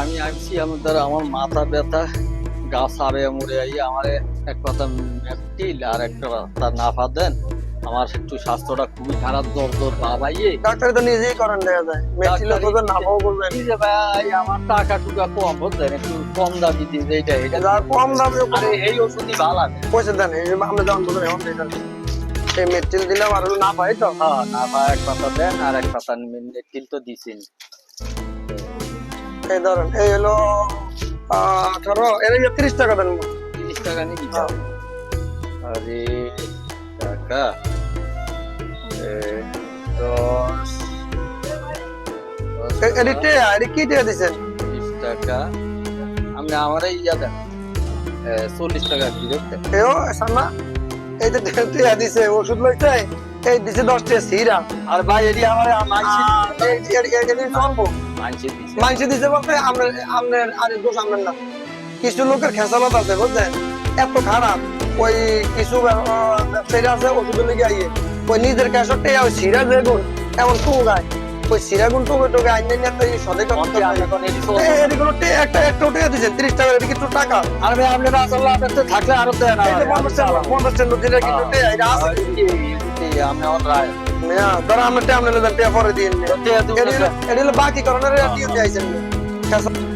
আমি আসছি আমার দ্বারা আমার মাথা ব্যথা গা সারে মরে আই আমার এক কথা মেটিল আর একটা তার নাফা দেন। আমার একটু স্বাস্থ্যটা খুবই খারাপ জ্বর জ্বর বাবাইয়ে ডাক্তার তো নিজেই করেন দেখা যায়। মেট্রিলে ডাক্তারি- বলবেন নামাও বলবেন যে ভাই আমার টাকা টুকা কম বুঝলেন? একটু কম দামি দিন এইটা এটা কম দামে আরে এই ওষুধই ভালো আছে। পয়সা দেন এই আমরা যখন বলবেন এখন দিয়ে দেন এই মেট্রিল দিলাম আর না পাই তো। হ্যাঁ নাফা এক পাতা দেন আর এক পাতা মেটিল তো দিছেন। এই ধরেন এই হলো আঠারো এর তিরিশ টাকা দেন। তিরিশ টাকা নিবি হ্যাঁ। আরে টাকা? এ, দশ দশ এ- এটি টাকা, টেয়া এটি কি টেয়া দিছেন বিশ টাকা। আমি আমার ইয়া দেন টাকা কি দেখতে। এও সামনা। এই যে দিছে ওষুধ লইছে এই দিছে দশ টেয়া সিরা। আর ভাই এটি আমার মানসি দিছে বলতে আপনার আপনার আরে দোষ আপনার না। কিছু লোকের খেসালত আছে বুঝলেন? এত খারাপ। ওই কিছু আহ, ব্যবসায়ী আছে ওষুধ লেগে আইয়ে। ওই নিজের ক্যাশরটে ওই সিরা যেগুন এমন টু গায় ওই সিরাগুন টুকে টুকে আইনে নিয়ে তো এই সদে একটা একটা টাকা দিচ্ছেন তিরিশ টাকা এটা কিন্তু টাকা। আর ভাই আপনারা আসলে আপনার থাকলে আরও দেন পঞ্চাশ পঞ্চাশ কিন্তু। আছে আমি আমার রায়। না ধর আমরা টে আমরা টেয়া পরে দিয়ে নিয়ে টেয়া দিবেন এটি হলো- এটি হলো বাকি করোনার দিয়ে দিয়ে